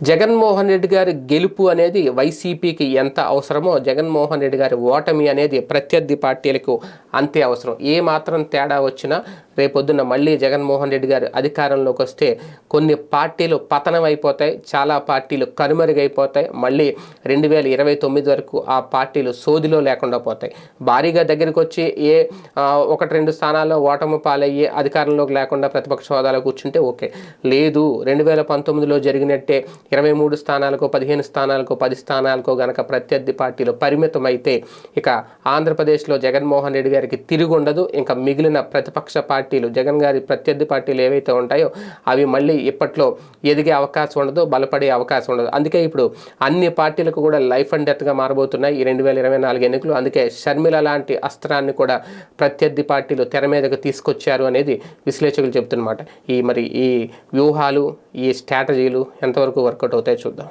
జగన్మోహన్ రెడ్డి గారి గెలుపు అనేది వైసీపీకి ఎంత అవసరమో జగన్మోహన్ రెడ్డి గారి ఓటమి అనేది ప్రత్యర్థి పార్టీలకు అంతే అవసరం. ఏ మాత్రం తేడా వచ్చినా రేపొద్దున మళ్ళీ జగన్మోహన్ రెడ్డి గారు అధికారంలోకి వస్తే కొన్ని పార్టీలు పతనం అయిపోతాయి చాలా పార్టీలు కనుమరుగైపోతాయి. మళ్ళీ రెండు వేల ఇరవై తొమ్మిది వరకు ఆ పార్టీలు సోదిలో లేకుండా పోతాయి. భారీగా దగ్గరికి వచ్చి ఏ ఒకటి రెండు స్థానాల్లో ఓటమి పాలయ్యి అధికారంలోకి లేకుండా ప్రతిపక్ష హోదాలో కూర్చుంటే ఓకే. లేదు రెండు వేల పంతొమ్మిదిలో జరిగినట్టే ఇరవై మూడు స్థానాలకు పదిహేను స్థానాలకు పది స్థానాలకు గనక ప్రత్యర్థి పార్టీలు పరిమితమైతే ఇక ఆంధ్రప్రదేశ్లో జగన్మోహన్ రెడ్డి గారికి తిరిగి ఉండదు ఇంకా మిగిలిన ప్రతిపక్ష పార్టీలు జగన్ గారి ప్రత్యర్థి పార్టీలు ఏవైతే ఉంటాయో అవి మళ్ళీ ఇప్పట్లో ఎదిగే అవకాశం ఉండదు బలపడే అవకాశం ఉండదు. అందుకే ఇప్పుడు అన్ని పార్టీలకు కూడా లైఫ్ అండ్ డెత్గా మారబోతున్నాయి ఈ రెండు వేల ఇరవై నాలుగు ఎన్నికలు. అందుకే షర్మిల లాంటి అస్త్రాన్ని కూడా ప్రత్యర్థి పార్టీలు తెర మీదకు తీసుకొచ్చారు అనేది విశ్లేషకులు చెబుతున్నమాట. ఈ మరి ఈ వ్యూహాలు ఈ స్ట్రాటజీలు ఎంతవరకు వర్కౌట్ అవుతాయో చూద్దాం.